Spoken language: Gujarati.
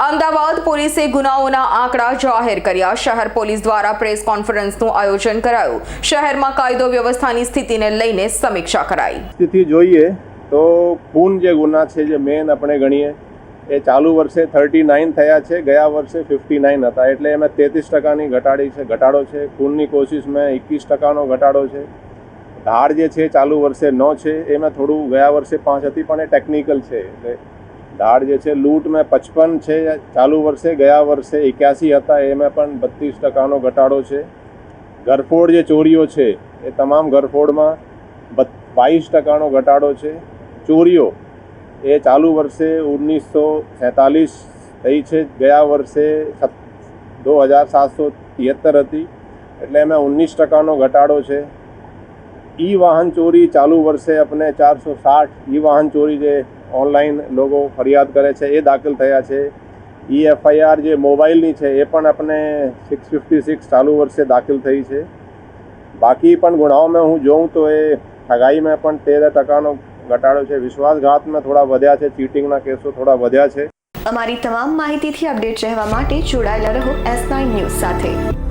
અમદાવાદ પોલીસે ગુનાઓના આંકડા જાહેર કર્યા. શહેર પોલીસ દ્વારા પ્રેસ કોન્ફરન્સનું આયોજન કરાયું. શહેરમાં કાયદો વ્યવસ્થાની સ્થિતિને લઈને સમીક્ષા કરાઈ. સ્થિતિ જોઈએ તો ખૂન જે ગુના છે, જે મેન આપણે ગણીએ, એ ચાલુ વર્ષે થર્ટી નાઇન થયા છે, ગયા વર્ષે ફિફ્ટી નાઇન હતા. એટલે એમાં તેત્રીસ ટકાની ઘટાડી છે, ઘટાડો છે. ખૂનની કોશિશમાં એકવીસ ટકાનો ઘટાડો છે. ધાર જે છે ચાલુ વર્ષે નો છે. એમાં થોડું ગયા વર્ષે પાંચ હતી, પણ એ ટેકનિકલ છે. એટલે ધાડ જે છે લૂંટમાં પચપન છે, ચાલુ વર્ષે, ગયા વર્ષે એક્યાસી હતા એમાં પણ બત્રીસ ટકાનો ઘટાડો છે. ઘરફોડ જે ચોરીઓ છે, એ તમામ ઘરફોડમાં બાવીસ ટકાનો ઘટાડો છે. ચોરીઓ, એ ચાલુ વર્ષે ઓગણીસો સેતાલીસ થઈ છે, ગયા વર્ષે દો હજાર સાતસો તિહત્તર હતી, એટલે એમાં ઓગણીસ ટકાનો ઘટાડો છે. ઈ વાહન ચોરી ચાલુ વર્ષે આપણે ચારસો સાઠ ઈ વાહન ચોરી જે ઓનલાઈન લોકો ફરિયાદ કરે છે, એ દાખલ થયા છે. ઈ એફઆઈઆર જે મોબાઈલની છે, એ પણ આપણે સિક્સ ફિફ્ટી સિક્સ ચાલુ વર્ષે દાખલ થઈ છે. બાકી પણ ગુનાઓમાં હું જોઉં તો એ ઠગાઈમાં પણ તેર ટકાનો ઘટાડો છે. વિશ્વાસઘાતમાં થોડા વધ્યા છે ચીટિંગના કેસો થોડા વધ્યા છે. અમારી તમામ માહિતીથી અપડેટ રહેવા માટે જોડાયેલા રહો એસ નાઇન ન્યૂઝ સાથે.